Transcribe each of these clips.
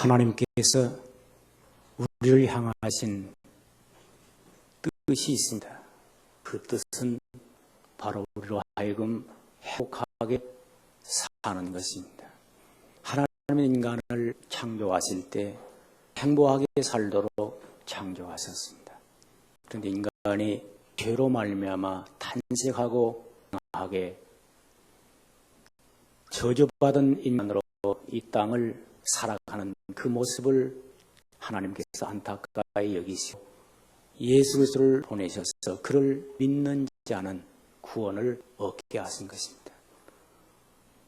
하나님께서 우리를 향하신 뜻이 있습니다. 그 뜻은 바로 우리로 하여금 행복하게 사는 것입니다. 하나님은 인간을 창조하실 때 행복하게 살도록 창조하셨습니다. 그런데 인간이 죄로 말미암아 탄식하고 하게 저주받은 인간으로 이 땅을 살아가는 그 모습을 하나님께서 안타까이 여기시고 예수 그리스도를 보내셔서 그를 믿는 자는 구원을 얻게 하신 것입니다.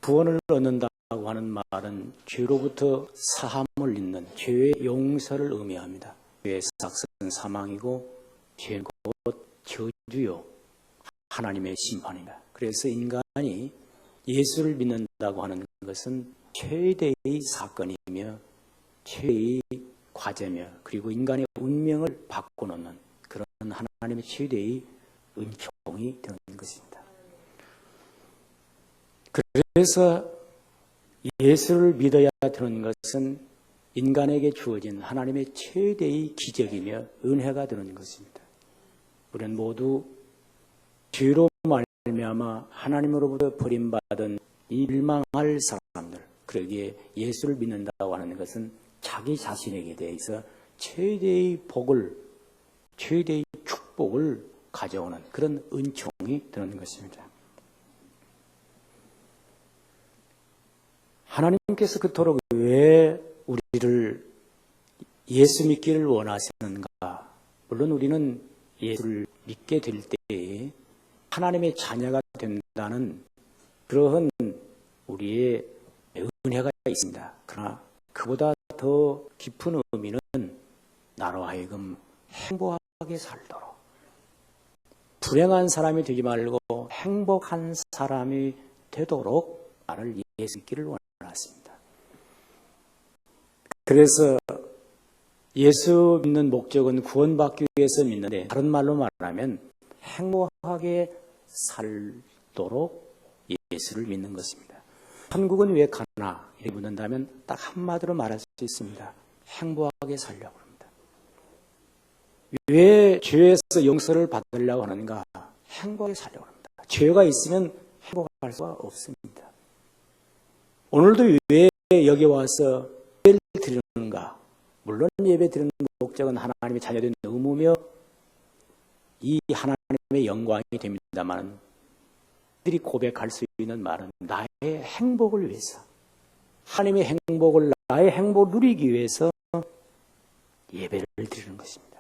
구원을 얻는다고 하는 말은 죄로부터 사함을 잇는 죄의 용서를 의미합니다. 죄의 삭은 사망이고 죄는 곧 저주요 하나님의 심판입니다. 그래서 인간이 예수를 믿는다고 하는 것은 최대의 사건이며 최대의 과제며 그리고 인간의 운명을 바꿔놓는 그런 하나님의 최대의 은총이 되는 것입니다. 그래서 예수를 믿어야 되는 것은 인간에게 주어진 하나님의 최대의 기적이며 은혜가 되는 것입니다. 우리는 모두 죄로 말미암아 하나님으로부터 버림받은 이 밀망할 사람들 그러기에 예수를 믿는다고 하는 것은 자기 자신에게 대해서 최대의 복을 최대의 축복을 가져오는 그런 은총이 되는 것입니다. 하나님께서 그토록 왜 우리를 예수 믿기를 원하시는가? 물론 우리는 예수를 믿게 될 때에 하나님의 자녀가 된다는 그러한 우리의 은혜가 있습니다. 그러나 그보다 더 깊은 의미는 나로 하여금 행복하게 살도록 불행한 사람이 되지 말고 행복한 사람이 되도록 나를 예수 믿기를 원하십니다. 그래서 예수 믿는 목적은 구원받기 위해서 믿는데 다른 말로 말하면 행복하게 살도록 예수를 믿는 것입니다. 천국은 왜 가나? 이렇게 묻는다면 딱 한마디로 말할 수 있습니다. 행복하게 살려고 합니다. 왜 죄에서 용서를 받으려고 하는가? 행복하게 살려고 합니다. 죄가 있으면 행복할 수가 없습니다. 오늘도 왜 여기 와서 예배를 드리는가? 물론 예배 드리는 목적은 하나님의 자녀된 의무며 이 하나님의 영광이 됩니다만 들이 고백할 수 있는 말은 나의 행복을 위해서 하나님의 행복을 나의 행복을 누리기 위해서 예배를 드리는 것입니다.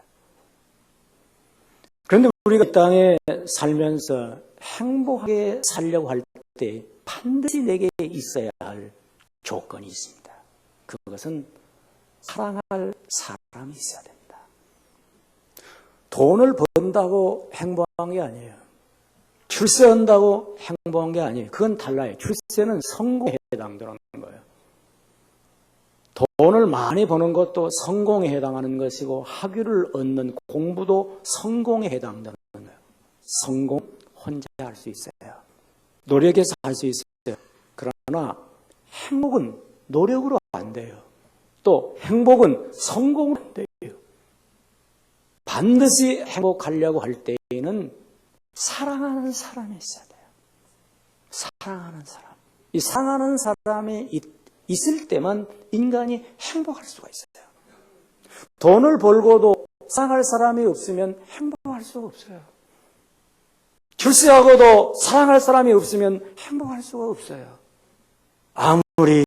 그런데 우리가 땅에 살면서 행복하게 살려고 할 때 반드시 내게 있어야 할 조건이 있습니다. 그것은 사랑할 사람이 있어야 됩니다. 돈을 번다고 행복한 게 아니에요. 출세한다고 행복한 게 아니에요. 그건 달라요. 출세는 성공에 해당되는 거예요. 돈을 많이 버는 것도 성공에 해당하는 것이고 학위를 얻는 공부도 성공에 해당되는 거예요. 성공 혼자 할 수 있어요. 노력해서 할 수 있어요. 그러나 행복은 노력으로 안 돼요. 또 행복은 성공으로 안 돼요. 반드시 행복하려고 할 때에는 사랑하는 사람이 있어야 돼요. 사랑하는 사람. 이 사랑하는 사람이 있, 있을 때만 인간이 행복할 수가 있어요. 돈을 벌고도 사랑할 사람이 없으면 행복할 수가 없어요. 출세하고도 사랑할 사람이 없으면 행복할 수가 없어요. 아무리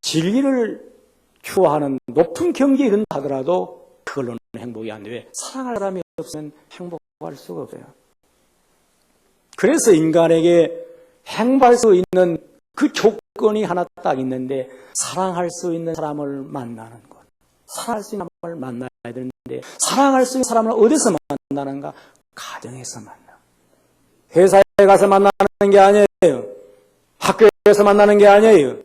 진리를 추구하는 높은 경지에 이른다 하더라도 그걸로는 행복이 안 돼. 사랑할 사람이 없으면 행복 할 수가 없어요. 그래서 인간에게 행복할 수 있는 그 조건이 하나 딱 있는데 사랑할 수 있는 사람을 만나는 것. 사랑할 수 있는 사람을 만나야 되는데 사랑할 수 있는 사람을 어디서 만나는가? 가정에서 만나. 회사에 가서 만나는 게 아니에요. 학교에서 만나는 게 아니에요.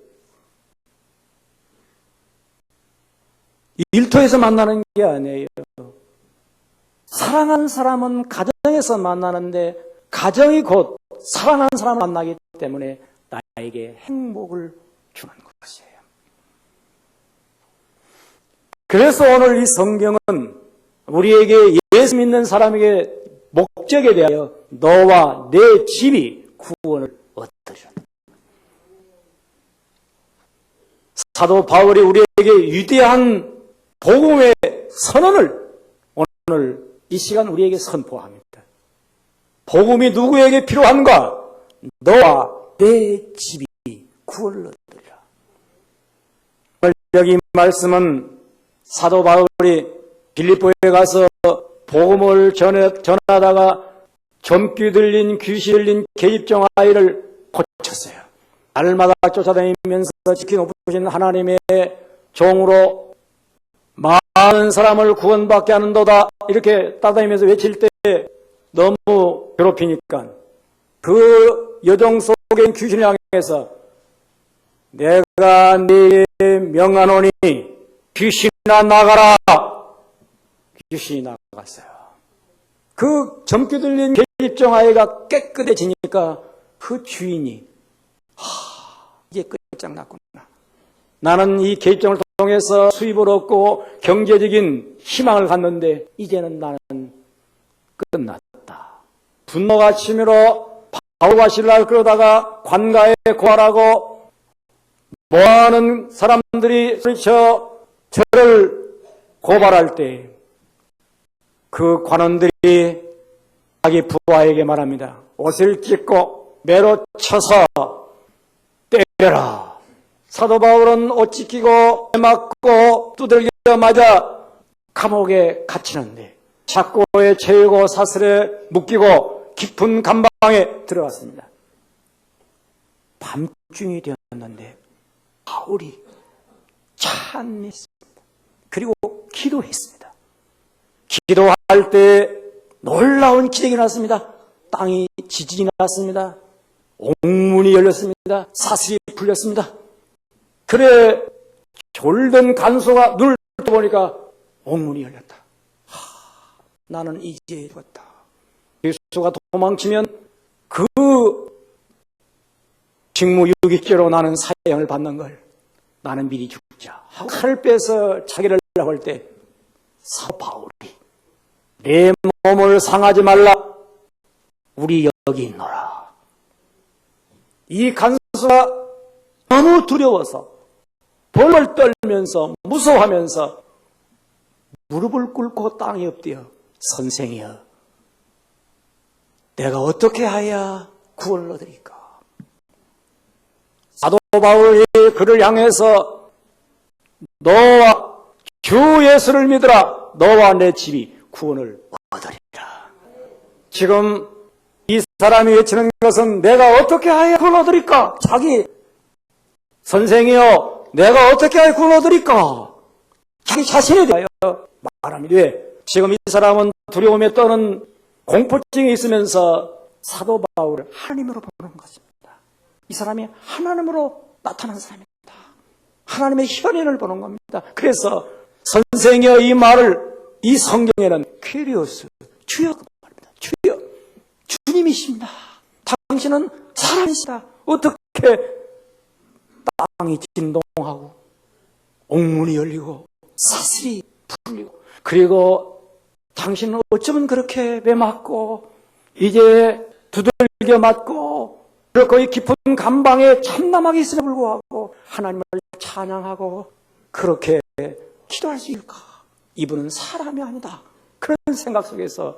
일터에서 만나는 게 아니에요. 사랑하는 사람은 가정에서 만나는데 가정이 곧 사랑하는 사람을 만나기 때문에 나에게 행복을 주는 것이에요. 그래서 오늘 이 성경은 우리에게 예수 믿는 사람에게 목적에 대하여 너와 내 집이 구원을 얻으리라. 사도 바울이 우리에게 위대한 복음의 선언을 오늘 이 시간 우리에게 선포합니다. 복음이 누구에게 필요한가? 너와 내 집이 구원을 얻으리라. 여기 이 말씀은 사도 바울이 빌립보에 가서 복음을 전해, 전하다가 점귀 들린 귀시 들린 계집종 아이를 고쳤어요. 날마다 쫓아다니면서 지키 높으신 하나님의 종으로 많은 사람을 구원받게 하는도다 이렇게 따다니면서 외칠 때 너무 괴롭히니까 그 여종 속에 귀신을 향해서 내가 네 명하노니 귀신아 나가라 귀신이 나갔어요. 그 젊게 들린 계집종 아이가 깨끗해지니까 그 주인이 하 이제 끝장났구나. 나는 이 계집종을 통해서 수입을 얻고 경제적인 희망을 갖는데 이제는 나는 끝났다. 분노가 치밀어 바울과 신라를 끌어다가 관가에 고하라고 많은 사람들이 소리쳐 저를 고발할 때 그 관원들이 자기 부하에게 말합니다. 옷을 찢고 매로 쳐서 때려라. 사도 바울은 옷 찢기고 맞고 두들겨 맞아 감옥에 갇히는데 착고에 채우고 사슬에 묶이고 깊은 감방에 들어갔습니다. 밤중이 되었는데 바울이 찬미했습니다. 그리고 기도했습니다. 기도할 때 놀라운 기적이 났습니다. 땅이 지진이 났습니다. 옥문이 열렸습니다. 사슬이 풀렸습니다. 그래 졸던 간소가 눈을 떠보니까 옥문이 열렸다. 하, 나는 이제 죽었다. 예수가 도망치면 그 직무유기죄로 나는 사형을 받는 걸 나는 미리 죽자 하고 칼을 빼서 자기를 할때 사도 바울이 내 몸을 상하지 말라 우리 여기 있노라 이 간수가 너무 두려워서 벌벌 떨면서 무서워하면서 무릎을 꿇고 땅에 엎드려 선생이여 내가 어떻게 하야 구원을 얻으리까? 사도 바울이 그를 향해서 너와 주 예수를 믿으라 너와 내 집이 구원을 얻으리라. 지금 이 사람이 외치는 것은 내가 어떻게 하야 구원 얻으리까? 자기 선생이여 내가 어떻게 구원 얻으리까 자기 자신에 대하여 말합니다 왜? 지금 이 사람은 두려움에 떠는 공포증이 있으면서 사도 바울을 하나님으로 보는 것입니다 이 사람이 하나님으로 나타난 사람입니다. 하나님의 현인을 보는 겁니다. 그래서 선생의 이 말을 이 성경에는 퀴리오스 주여 말입니다. 주여 주님이십니다. 당신은 사람이시다. 어떻게 땅이 진동하고 옥문이 열리고 사슬이 풀리고 그리고 당신은 어쩌면 그렇게 매 맞고 이제 두들겨 맞고 이 깊은 감방에 참남하게 있음에 불구하고 하나님을 찬양하고 그렇게 기도할 수 있을까? 이분은 사람이 아니다. 그런 생각 속에서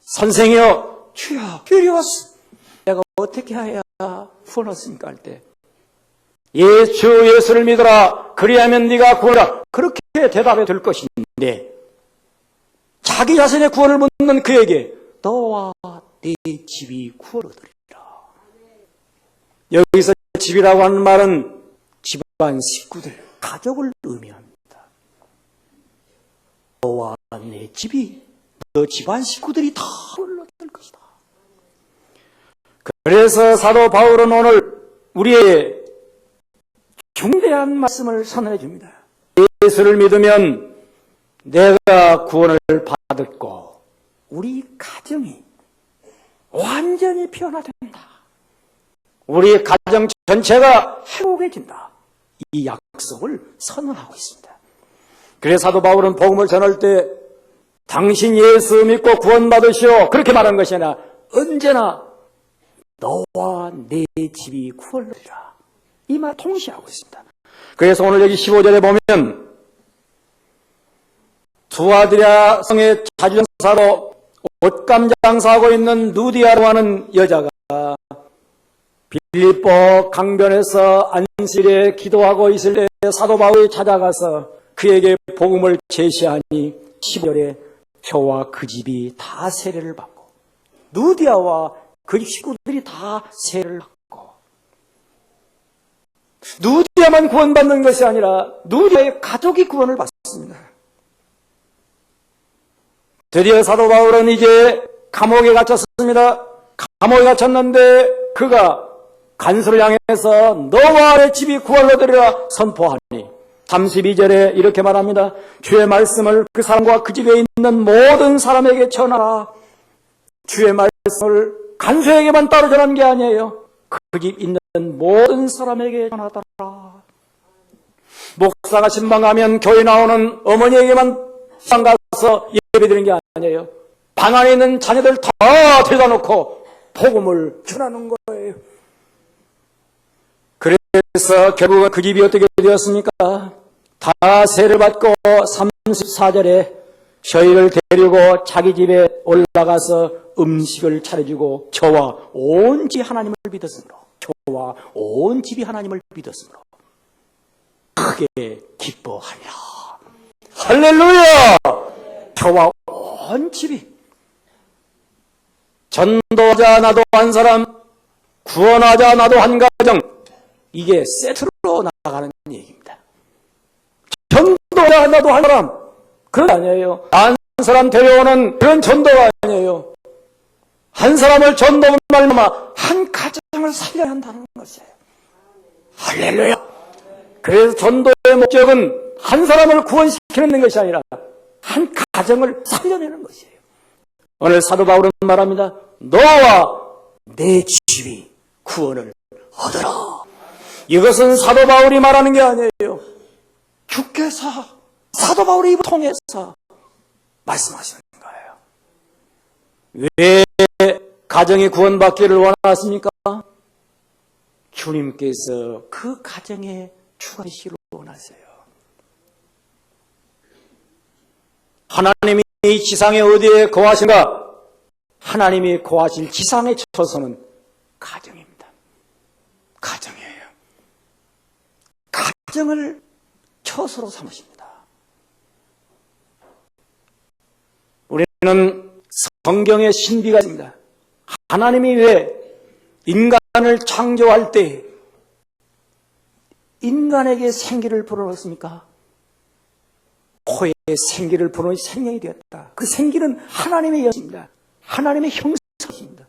선생이여 주여 큐리오스 내가 어떻게 해야 구원 얻습니까? 할때 예수 예수를 믿어라 그리하면 네가 구원하라 그렇게 대답해 될 것인데 자기 자신의 구원을 묻는 그에게 너와 네 집이 구원을 얻으리라 여기서 집이라고 하는 말은 집안 식구들, 가족을 의미합니다. 너와 내 집이, 너 집안 식구들이 다 올라들 것이다. 그래서 사도 바울은 오늘 우리의 중대한 말씀을 선언해 줍니다. 예수를 믿으면 내가 구원을 받았고, 우리 가정이 완전히 변화된다. 우리 가정 전체가 행복해진다. 이 약속을 선언하고 있습니다. 그래서 사도 바울은 복음을 전할 때 당신 예수 믿고 구원받으시오 그렇게 말한 것이 아니라 언제나 너와 내 집이 구원받으리라 이말 통시하고 있습니다. 그래서 오늘 여기 15절에 보면 두아드리아 성의 자주장사로 옷감 장사하고 있는 누디아로 하는 여자가 빌립보 강변에서 안실에 기도하고 있을 때 사도 바울이 찾아가서 그에게 복음을 제시하니 15절에 표와 그 집이 다 세례를 받고 누디아와 그 식구들이 다 세례를 받고 누디아만 구원받는 것이 아니라 누디아의 가족이 구원을 받습니다. 드디어 사도 바울은 이제 감옥에 갇혔습니다. 감옥에 갇혔는데 그가 간수를 향해서 너와 내 집이 구원을 얻으리라 선포하니 32절에 이렇게 말합니다. 주의 말씀을 그 사람과 그 집에 있는 모든 사람에게 전하라. 주의 말씀을 간수에게만 따로 전한 게 아니에요. 그집 있는 모든 사람에게 전하더라. 목사가 신방 가면 교회 나오는 어머니에게만 신방 가서 예배 드리는 게 아니에요. 방 안에 있는 자녀들 다 데려다 놓고 복음을 전하는 거예요. 그래서 결국은 그 집이 어떻게 되었습니까? 다 세를 받고 34절에 저희를 데리고 자기 집에 올라가서 음식을 차려주고 저와 온 집이 하나님을 믿었으므로 저 와온 집이 하나님을 믿었으므로 크게 기뻐하리라. 할렐루야! 저와 온 집이 전도하자 나도 한 사람 구원하자 나도 한 가정 이게 세트로 나가는 얘기입니다. 전도하자 나도 한 사람 그건 아니에요. 한 사람 데려오는 그런 전도가 아니에요. 한 사람을 전도하는 말마 한 가정을 살려야 한다는 것이에요. 할렐루야. 그래서 전도의 목적은 한 사람을 구원시키는 것이 아니라 한 가정을 살려내는 것이에요. 오늘 사도 바울은 말합니다. 너와 내 집이 구원을 얻어라. 이것은 사도 바울이 말하는 게 아니에요. 주께서 사도 바울이 통해서 말씀하시는 거예요. 왜 가정이 구원받기를 원하십니까? 주님께서 그 가정에 추가시기를 원하세요. 하나님이 이 지상에 어디에 거하신가? 하나님이 거하실 지상의 처소는 가정입니다. 가정이에요. 가정을 처소로 삼으십니다. 우리는 성경의 신비가 있습니다. 하나님이 왜 인간을 창조할 때 인간에게 생기를 불어넣습니까? 코에 생기를 불어넣은 생명이 되었다. 그 생기는 하나님의 영입니다. 하나님의 형상입니다.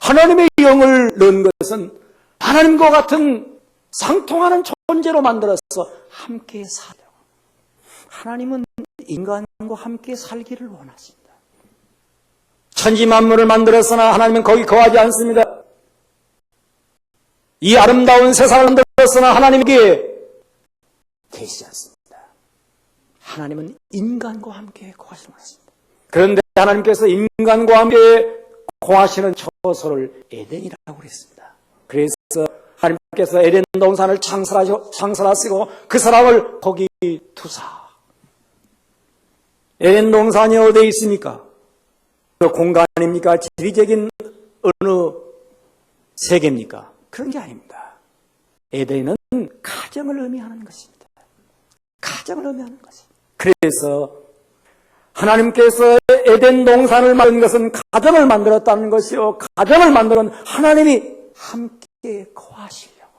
하나님의 영을 넣은 것은 하나님과 같은 상통하는 존재로 만들어서 함께 살려고. 하나님은 인간과 함께 살기를 원하십니다. 천지 만물을 만들었으나 하나님은 거기 거하지 않습니다. 이 아름다운 세상을 만들었으나 하나님께 계시지 않습니다. 하나님은 인간과 함께 거하시는 것입니다. 그런데 하나님께서 인간과 함께 거하시는 처소를 에덴이라고 그랬습니다. 그래서 하나님께서 에덴 동산을 창설하시고, 창설하시고 그 사람을 거기 투사. 에덴 동산이 어디에 있습니까? 그 공간입니까? 지리적인 어느 세계입니까? 그런 게 아닙니다. 에덴은 가정을 의미하는 것입니다. 가정을 의미하는 것입니다. 그래서 하나님께서 에덴 동산을 만든 것은 가정을 만들었다는 것이요. 가정을 만드는 하나님이 함께 거하시려고.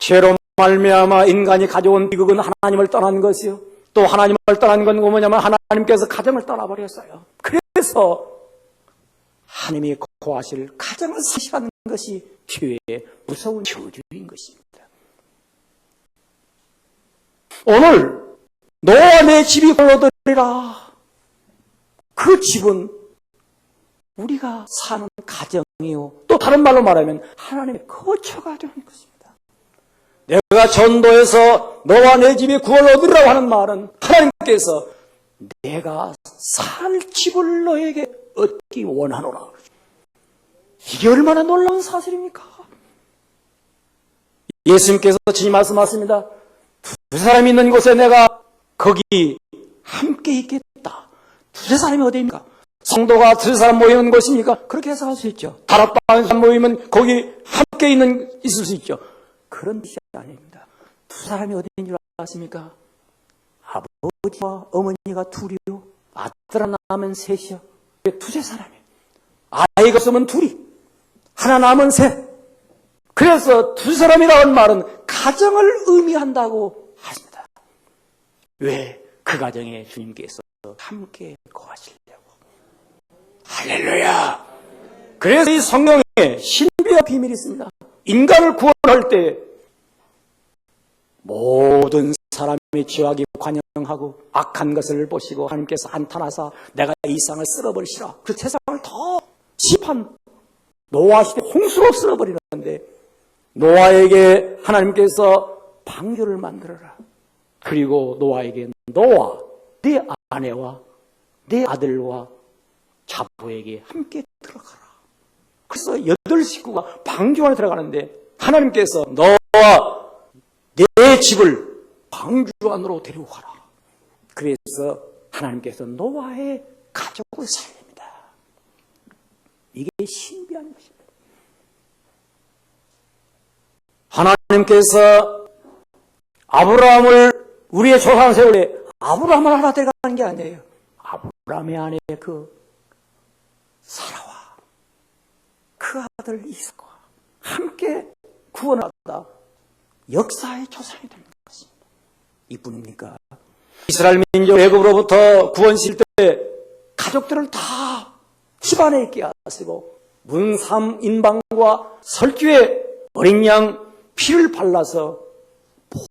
죄로 말미암아 인간이 가져온 비극은 하나님을 떠난 것이요. 또 하나님을 떠난 건 뭐냐면 하나님께서 가정을 떠나버렸어요. 그래서 하나님이 거하실 가정을 사시하는 것이 죄의 무서운 저주인 것입니다. 오늘 너와 내 집이 걸러들리라. 그 집은 우리가 사는 가정이요. 또 다른 말로 말하면 하나님의 거처가 되는 것입니다. 내가 전도해서 너와 내 집에 구원을 얻으라고 하는 말은 하나님께서 내가 살 집을 너에게 얻기 원하노라. 이게 얼마나 놀라운 사실입니까? 예수님께서 친히 말씀하십니다. 두 사람이 있는 곳에 내가 거기 함께 있겠다. 두세 사람이 어디입니까? 성도가 두세 사람 모이는 곳입니까? 그렇게 해석할 수 있죠. 다락방에 모이면 거기 함께 있는, 있을 수 있죠. 그런 뜻이 아닙니다. 두 사람이 어디인 줄 아십니까? 아버지와 어머니가 둘이요. 아들 하나 남은 셋이요. 두세 사람이. 아이가 없으면 둘이. 하나 남은 셋. 그래서 두 사람이라는 말은 가정을 의미한다고 하십니다. 왜? 그 가정에 주님께서 함께 거하시려고. 할렐루야! 그래서 이 성경에 신비와 비밀이 있습니다. 인간을 구원할 때 모든 사람의 죄악이 관영하고 악한 것을 보시고 하나님께서 한탄하사 내가 이 세상을 쓸어버리시라. 그 세상을 더 심판 노아 시대 홍수로 쓸어버리는데 노아에게 하나님께서 방주를 만들어라. 그리고 노아에게 너와 네 아내와 네 아들과 자부에게 함께 들어가라. 그래서 여덟 식구가 방주 안에 들어가는데 하나님께서 너와 내 집을 방주 안으로 데리고 가라. 그래서 하나님께서 노아의 가족을 살립니다. 이게 신비한 것입니다. 하나님께서 아브라함을 우리의 조상 때 아브라함을 하나 데려가는 게 아니에요. 아브라함의 아내 그 사라와 그 아들 이삭과 함께 받아 역사의 조상이 되는 것입니다. 이뿐입니까? 이스라엘 민족 애굽으로부터 구원실 때 가족들을 다 집안에 있게 하시고 문삼 인방과 설주에 어린 양 피를 발라서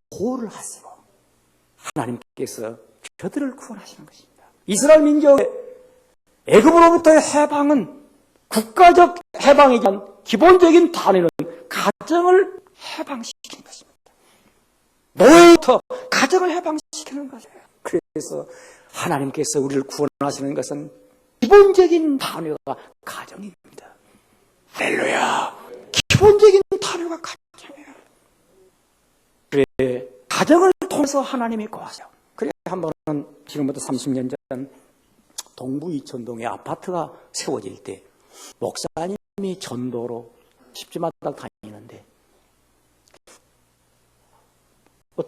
보호를 하시고 하나님께서 저들을 구원하시는 것입니다. 이스라엘 민족의 애굽으로부터의 해방은 국가적 해방이지만 기본적인 단위는 가정을 해방시키는 것입니다. 노예부터 가정을 해방시키는 것이에요. 그래서 하나님께서 우리를 구원하시는 것은 기본적인 단위가 가정입니다. 할렐루야. 기본적인 단위가 가정이에요. 그래, 가정을 통해서 하나님이 거하세요. 그래, 한 번은 지금부터 30년 전 동부 이천동에 아파트가 세워질 때 목사님이 전도로 십지마다 다니는데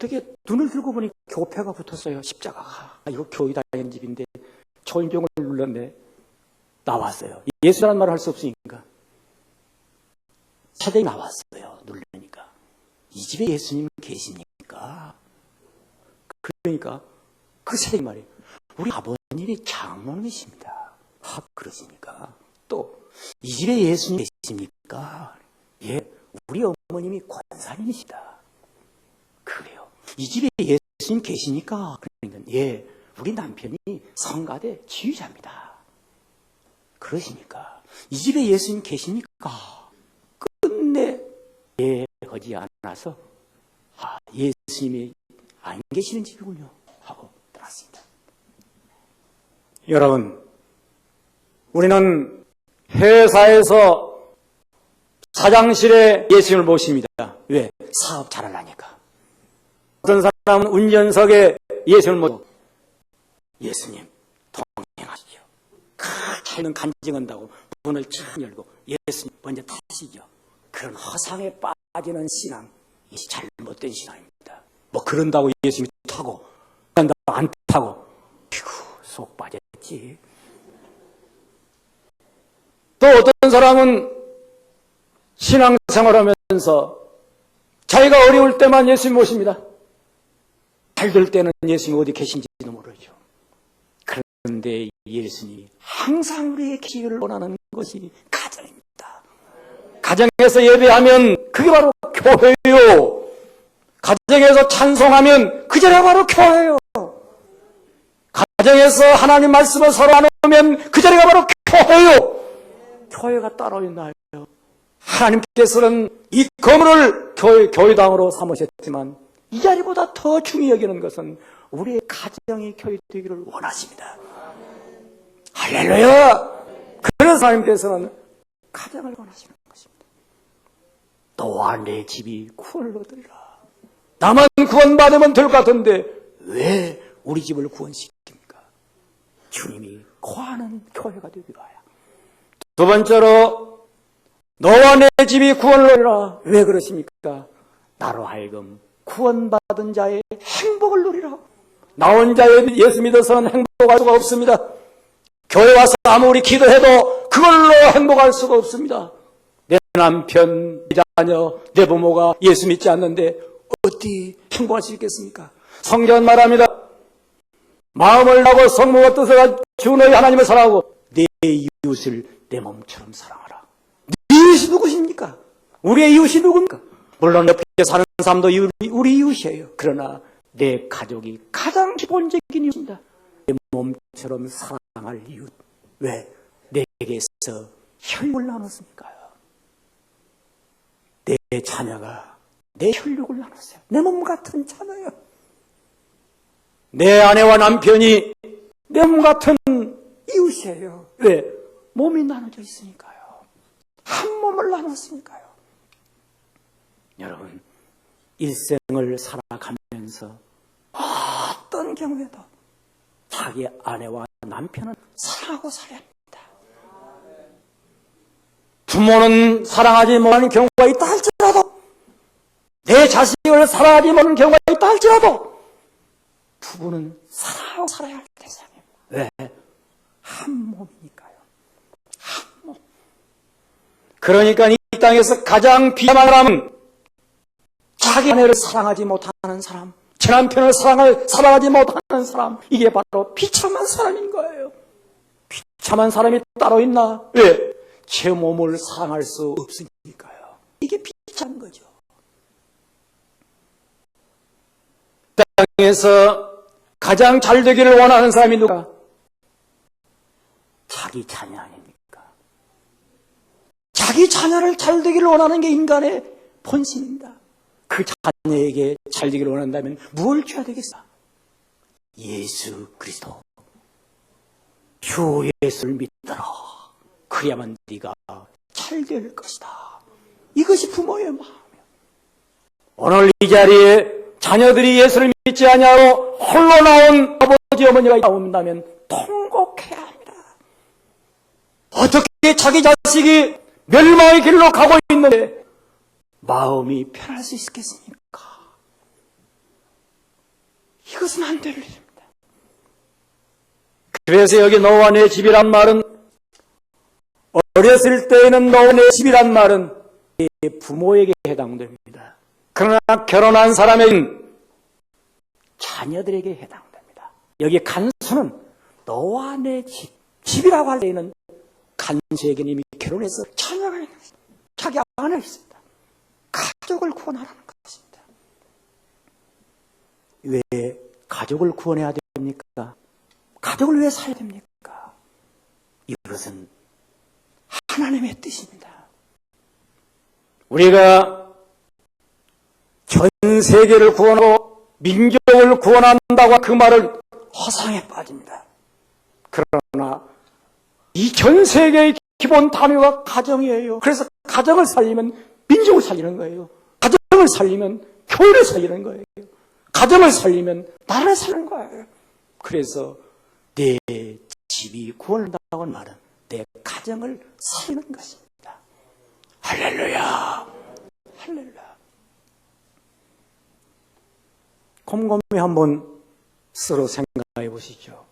어떻게 눈을 들고 보니 교패가 붙었어요. 십자가가. 아, 이거 교회 다니는 집인데 초인종을 눌렀네. 나왔어요. 예수라는 말을 할 수 없으니까. 사대이 나왔어요. 누르니까. 이 집에 예수님 계십니까? 그러니까 그 사대이 말이에요. 우리 아버님이 장로님이십니다. 아, 그러십니까? 또, 이 집에 예수님 계십니까? 예, 우리 어머님이 권사님이시다. 이 집에 예수님 계시니까? 그러니까, 예, 우리 남편이 성가대 지휘자입니다. 그러십니까? 이 집에 예수님 계십니까? 끝내, 예, 하지 않아서, 아, 예수님이 안 계시는 집이군요. 하고 들었습니다. 여러분, 우리는 회사에서 사장실에 예수님을 모십니다. 왜? 사업 잘하려니까. 어떤 사람은 운전석에 예수님을 모시고 예수님 동행하시죠. 그 차이는 간증한다고 문을 쭉 열고 예수님 먼저 타시죠. 그런 허상에 빠지는 신앙, 이 잘못된 신앙입니다. 뭐 그런다고 예수님이 타고 그런다고 안 타고 이고 속 빠졌지. 또 어떤 사람은 신앙생활하면서 자기가 어려울 때만 예수님 모십니다. 잘 될 때는 예수님 어디 계신지도 모르죠. 그런데 예수님이 항상 우리의 기회를 원하는 것이 가정입니다. 가정에서 예배하면 그게 바로 교회요. 가정에서 찬송하면 그 자리가 바로 교회요. 가정에서 하나님 말씀을 서로 나누면 그 자리가 바로 교회요. 교회가 따로 있나요? 하나님께서는 이 건물을 교회, 교회당으로 삼으셨지만 이 자리보다 더 중요히 여기는 것은 우리의 가정이 교육되기를 원하십니다. 할렐루야! 그래서 하나님께서는 가정을 원하시는 것입니다. 너와 내 집이 구원을 얻으리라. 나만 구원받으면 될 것 같은데 왜 우리 집을 구원시킵니까? 주님이 거하는 교회가 되기 위하여. 두 번째로 너와 내 집이 구원을 얻으리라. 왜 그러십니까? 나로 하여금 구원받은 자의 행복을 누리라. 나 혼자 예수 믿어서는 행복할 수가 없습니다. 교회 와서 아무리 기도해도 그걸로 행복할 수가 없습니다. 내 남편, 내 자녀, 내 부모가 예수 믿지 않는데 어디 행복할 수 있겠습니까? 성경은 말합니다. 마음을 하고 성모가 뜻을 주 너희 하나님을 사랑하고 내 이웃을 내 몸처럼 사랑하라. 네 이웃이 누구십니까? 우리의 이웃이 누굽니까? 물론 옆에 사는 사람도 우리 이웃이에요. 그러나 내 가족이 가장 기본적인 이웃입니다. 내 몸처럼 사랑할 이웃. 왜? 내게서 혈육을 나눴으니까요. 내 자녀가 내 혈육을 나눴어요. 내 몸 같은 자녀요. 내 아내와 남편이 내 몸 같은 이웃이에요. 왜? 몸이 나눠져 있으니까요. 한 몸을 나눴으니까요. 여러분, 일생을 살아가면서 어떤 경우에도 자기 아내와 남편은 사랑하고 살아야 합니다. 부모는 사랑하지 못하는 경우가 있다 할지라도 내 자식을 사랑하지 못하는 경우가 있다 할지라도 부부는 사랑하고 살아야 할 대상이에요. 왜? 한 몸이니까요. 한 몸. 그러니까 이 땅에서 가장 비참한 사람은 자기 아내를 사랑하지 못하는 사람, 제 남편을 사랑을, 사랑하지 못하는 사람, 이게 바로 비참한 사람인 거예요. 비참한 사람이 따로 있나? 왜? 제 몸을 사랑할 수 없으니까요. 이게 비참한 거죠. 땅에서 가장 잘 되기를 원하는 사람이 누가? 자기 자녀 아닙니까? 자기 자녀를 잘 되기를 원하는 게 인간의 본심입니다. 그 자녀에게 잘 되기를 원한다면 무엇을 줘야 되겠어? 예수 그리스도. 주 예수를 믿더라. 그래야만 네가 잘 될 것이다. 이것이 부모의 마음이야. 오늘 이 자리에 자녀들이 예수를 믿지 아니하고 홀로 나온 아버지 어머니가 나온다면 통곡해야 합니다. 어떻게 자기 자식이 멸망의 길로 가고 있는데 마음이 편할 수 있겠습니까? 이것은 안 될 일입니다. 그래서 여기 너와 내 집이란 말은 어렸을 때에는 너와 내 집이란 말은 부모에게 해당됩니다. 그러나 결혼한 사람에게는 자녀들에게 해당됩니다. 여기 간수는 너와 내 집, 집이라고 할 때에는 간수에게는 이미 결혼해서 자녀가 있는 자기 아내 있습니다. 가족을 구원하라는 것입니다. 왜 가족을 구원해야 됩니까? 가족을 왜 살아야 됩니까? 이것은 하나님의 뜻입니다. 우리가 전 세계를 구원하고 민족을 구원한다고 그 말을 허상에 빠집니다. 그러나 이 전 세계의 기본 단위가 가정이에요. 그래서 가정을 살리면 민족을 살리는 거예요. 가정을 살리면 교회를 살리는 거예요. 가정을 살리면 나라를 살리는 거예요. 그래서 내 집이 구원한다고 말은 내 가정을 살리는 것입니다. 할렐루야. 할렐루야. 곰곰이 한번 서로 생각해 보시죠.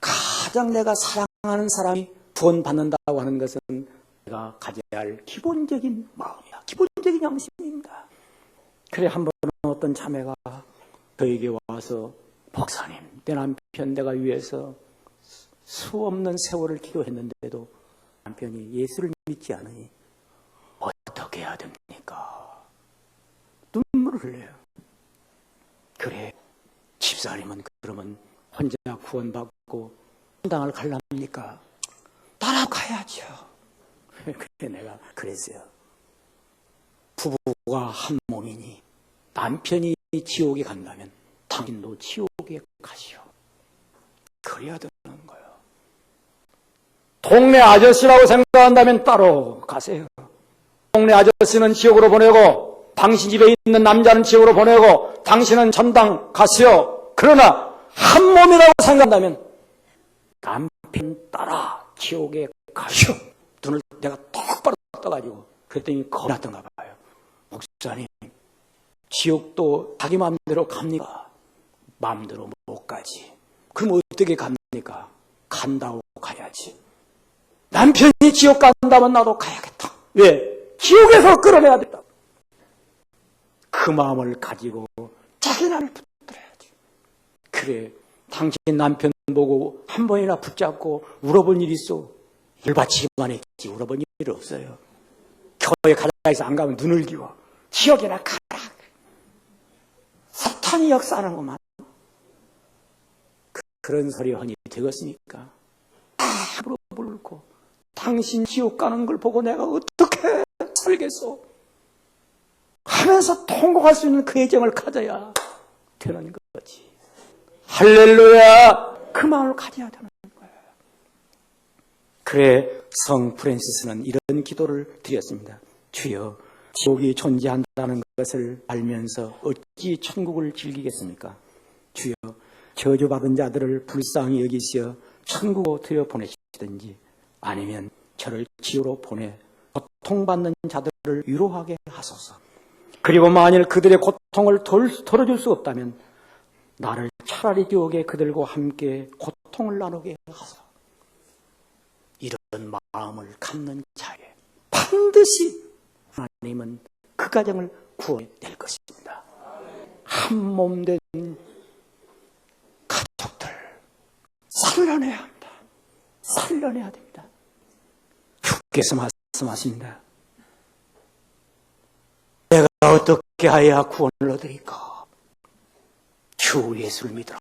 가장 내가 사랑하는 사람이 구원받는다고 하는 것은 내가 가져야 할 기본적인 마음이야. 기본 적인 양심입니다. 그래 한 번은 어떤 자매가 저에게 와서 목사님, 내 남편 내가 위해서 수 없는 세월을 기도했는데도 남편이 예수를 믿지 않으니 어떻게 해야 됩니까? 눈물을 흘려요. 그래, 집사님은 그러면 혼자 구원받고 당을 갈랍니까? 따라가야죠. 그래 내가 그랬어요. 부부가 한 몸이니 남편이 지옥에 간다면 당신도 지옥에 가시오. 그래야 되는 거예요. 동네 아저씨라고 생각한다면 따로 가세요. 동네 아저씨는 지옥으로 보내고 당신 집에 있는 남자는 지옥으로 보내고 당신은 전당 가시오. 그러나 한 몸이라고 생각한다면 남편 따라 지옥에 가시오. 눈을 내가 똑바로 떠가지고 그랬더니 겁이 났던가 봐요. 목사님 지옥도 자기 마음대로 갑니까? 마음대로 못 가지. 그럼 어떻게 갑니까? 간다고 가야지. 남편이 지옥 간다면 나도 가야겠다. 왜? 지옥에서 끌어내야 된다. 그 마음을 가지고 자기 나를 붙들어야지. 그래, 당신 남편 보고 한 번이나 붙잡고 울어본 일 있어? 열받치기만 했지 울어본 일 없어요. 교회 가다 해서 안 가면 눈을 기워. 지옥이나 가라. 사탄이 역사하는구만. 그, 그런 소리 허니 되겠습니까? 다 물어볼고 당신 지옥 가는 걸 보고 내가 어떻게 살겠소? 하면서 통곡할 수 있는 그 애정을 가져야 되는 거지. 할렐루야! 그 마음을 가져야 되는 거예요. 그래, 성 프랜시스는 이런 기도를 드렸습니다. 주여, 지옥이 존재한다는 것을 알면서 어찌 천국을 즐기겠습니까? 주여, 저주받은 자들을 불쌍히 여기시어 천국으로 들여보내시든지 아니면 저를 지옥으로 보내 고통받는 자들을 위로하게 하소서. 그리고 만일 그들의 고통을 덜, 덜어줄 수 없다면 나를 차라리 지옥에 그들과 함께 고통을 나누게 하소서. 이런 마음을 갖는 자에 반드시 하나님은 그 가정을 구원해낼 것입니다. 한 몸 된 가족들 살려내야 합니다. 살려내야 됩니다. 주께서 말씀하십니다. 내가 어떻게 하여야 구원을 얻으리까? 주 예수를 믿으라.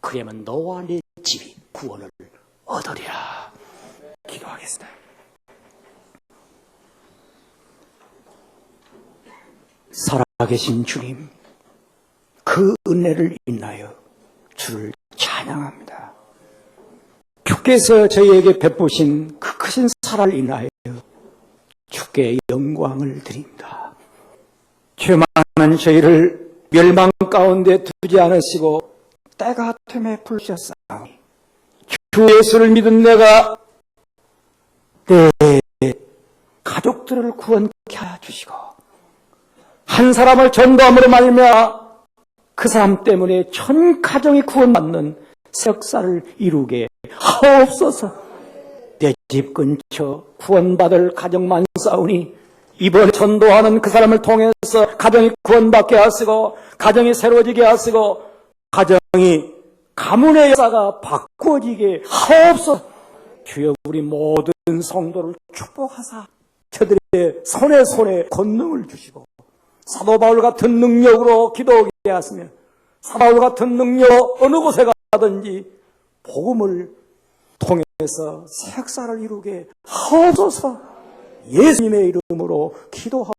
그러면 너와 네 집이 구원을 얻으리라. 기도하겠습니다. 살아계신 주님, 그 은혜를 인하여 주를 찬양합니다. 주께서 저희에게 베푸신 그 크신 사랑을 인하여 주께 영광을 드립니다. 죄 많은 저희를 멸망 가운데 두지 않으시고 때가 틈에 부르셨사오니 주 예수를 믿은 내가 내 가족들을 구원케 하여 주시고 한 사람을 전도함으로 말미암아 그 사람 때문에 전 가정이 구원받는 새 역사를 이루게 하옵소서. 내 집 근처 구원받을 가정만 싸우니 이번 전도하는 그 사람을 통해서 가정이 구원받게 하시고 가정이 새로워지게 하시고 가정이 가문의 역사가 바꾸어지게 하옵소서. 주여 우리 모든 성도를 축복하사 저들의 손에 손에 권능을 주시고 사도 바울 같은 능력으로 기도하게 하시며 사도 바울 같은 능력 어느 곳에 가든지 복음을 통해서 새 역사를 이루게 하소서. 예수님의 이름으로 기도하고